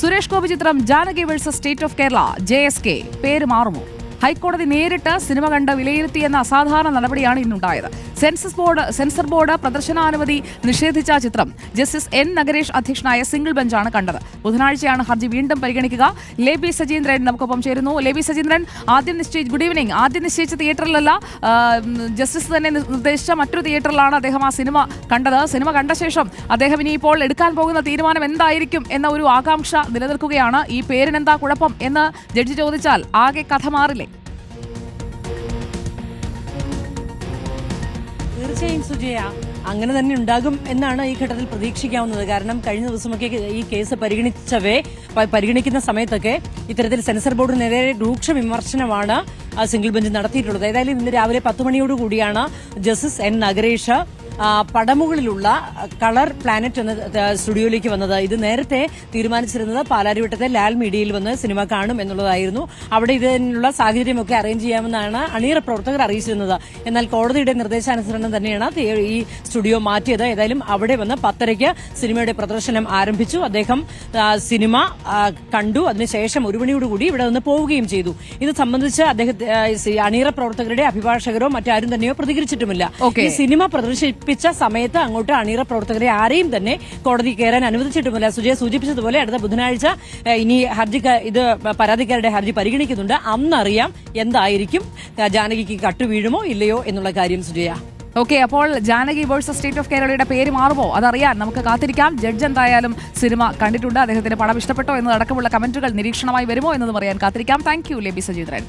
സുരേഷ് ഗോപി ചിത്രം Janaki versus state of Kerala J S K. പേര് മാറുമോ? ഹൈക്കോടതി നേരിട്ട് സിനിമ കണ്ട് വിലയിരുത്തിയെന്ന അസാധാരണ നടപടിയാണ് ഇന്നുണ്ടായത്. സെൻസസ് ബോർഡ് സെൻസർ ബോർഡ് പ്രദർശനാനുമതി നിഷേധിച്ച ചിത്രം. Justice N. നഗരേഷ് അധ്യക്ഷനായ സിംഗിൾ ബെഞ്ചാണ് കണ്ടത്. ബുധനാഴ്ചയാണ് ഹർജി വീണ്ടും പരിഗണിക്കുക. ലേബി സജീന്ദ്രൻ നമുക്കൊപ്പം ചേരുന്നു. ലേബി സജീന്ദ്രൻ ആദ്യം നിശ്ചയിച്ച് ഗുഡ് ഈവനിങ് ആദ്യം നിശ്ചയിച്ച തിയേറ്ററിലല്ല ജസ്റ്റിസ് തന്നെ നിർദ്ദേശിച്ച മറ്റൊരു തിയേറ്ററിലാണ് അദ്ദേഹം ആ സിനിമ കണ്ടത്. സിനിമ കണ്ട ശേഷം അദ്ദേഹം ഇനിയിപ്പോൾ എടുക്കാൻ പോകുന്ന തീരുമാനം എന്തായിരിക്കും എന്ന ഒരു ആകാംക്ഷ നിലനിൽക്കുകയാണ്. ഈ പേരിനെന്താ കുഴപ്പം എന്ന് ജഡ്ജി ചോദിച്ചാൽ ആകെ കഥ മാറില്ലേ? തീർച്ചയായും സുജയ. അങ്ങനെ തന്നെ ഉണ്ടാകും എന്നാണ് ഈ ഘട്ടത്തിൽ പ്രതീക്ഷിക്കാവുന്നത്. കാരണം കഴിഞ്ഞ ദിവസമൊക്കെ ഈ കേസ് പരിഗണിച്ചവേ പരിഗണിക്കുന്ന സമയത്തൊക്കെ ഇത്തരത്തിൽ സെൻസർ ബോർഡിനെതിരെ രൂക്ഷ വിമർശനമാണ് സിംഗിൾ ബെഞ്ച് നടത്തിയിട്ടുള്ളത്. ഏതായാലും ഇന്ന് രാവിലെ പത്ത് മണിയോടുകൂടിയാണ് ജസ്റ്റിസ് എൻ. നഗരേഷ് പടമുകളിലുള്ള കളർ പ്ലാനറ്റ് എന്ന സ്റ്റുഡിയോയിലേക്ക് വന്നത്. ഇത് നേരത്തെ തീരുമാനിച്ചിരുന്നത് പാലാരിവട്ടത്തെ ലാൽ മീഡിയയിൽ വന്ന് സിനിമ കാണും എന്നുള്ളതായിരുന്നു. അവിടെ ഇതിനുള്ള സാഹചര്യമൊക്കെ അറേഞ്ച് ചെയ്യാമെന്നാണ് അണിയറ പ്രവർത്തകർ അറിയിച്ചിരുന്നത്. എന്നാൽ കോടതിയുടെ നിർദ്ദേശാനുസരണം തന്നെയാണ് ഈ സ്റ്റുഡിയോ മാറ്റിയത്. ഏതായാലും അവിടെ വന്ന് പത്തരയ്ക്ക് സിനിമയുടെ പ്രദർശനം ആരംഭിച്ചു. അദ്ദേഹം സിനിമ കണ്ടു. അതിനുശേഷം ഒരു മണിയോടുകൂടി ഇവിടെ നിന്ന് പോവുകയും ചെയ്തു. ഇത് സംബന്ധിച്ച് അദ്ദേഹത്തെ അണിയറ പ്രവർത്തകരുടെ അഭിഭാഷകരോ മറ്റാരും തന്നെയോ പ്രതികരിച്ചിട്ടുമില്ല. ഈ സിനിമ പ്രദർശിപ്പിച്ച സമയത്ത് അങ്ങോട്ട് അണിയറ പ്രവർത്തകരെ ആരെയും തന്നെ കോടതി കയറാൻ അനുവദിച്ചിട്ടുമില്ല. സുജയ സൂചിപ്പിച്ചതുപോലെ അടുത്ത ബുധനാഴ്ച ഇനി ഹർജി ഇത് പരാതിക്കാരുടെ ഹർജി പരിഗണിക്കുന്നുണ്ട്. അന്നറിയാം എന്തായിരിക്കും. ജാനകിക്ക് കട്ടുവീഴുമോ ഇല്ലയോ എന്നുള്ള കാര്യം സുജയ. ഓക്കെ അപ്പോൾ ജാനകി വേഴ്സസ് സ്റ്റേറ്റ് ഓഫ് കേരളയുടെ പേര് മാറുമോ? അതറിയാൻ നമുക്ക് കാത്തിരിക്കാം. ജഡ്ജ് എന്തായാലും സിനിമ കണ്ടിട്ടുണ്ട്. അദ്ദേഹത്തിന്റെ പടം ഇഷ്ടപ്പെട്ടോ എന്നതടക്കമുള്ള കമന്റുകൾ നിരീക്ഷണമായി വരുമോ എന്നതും അറിയാൻ കാത്തിരിക്കാം. Thank you Leby Sajeendran.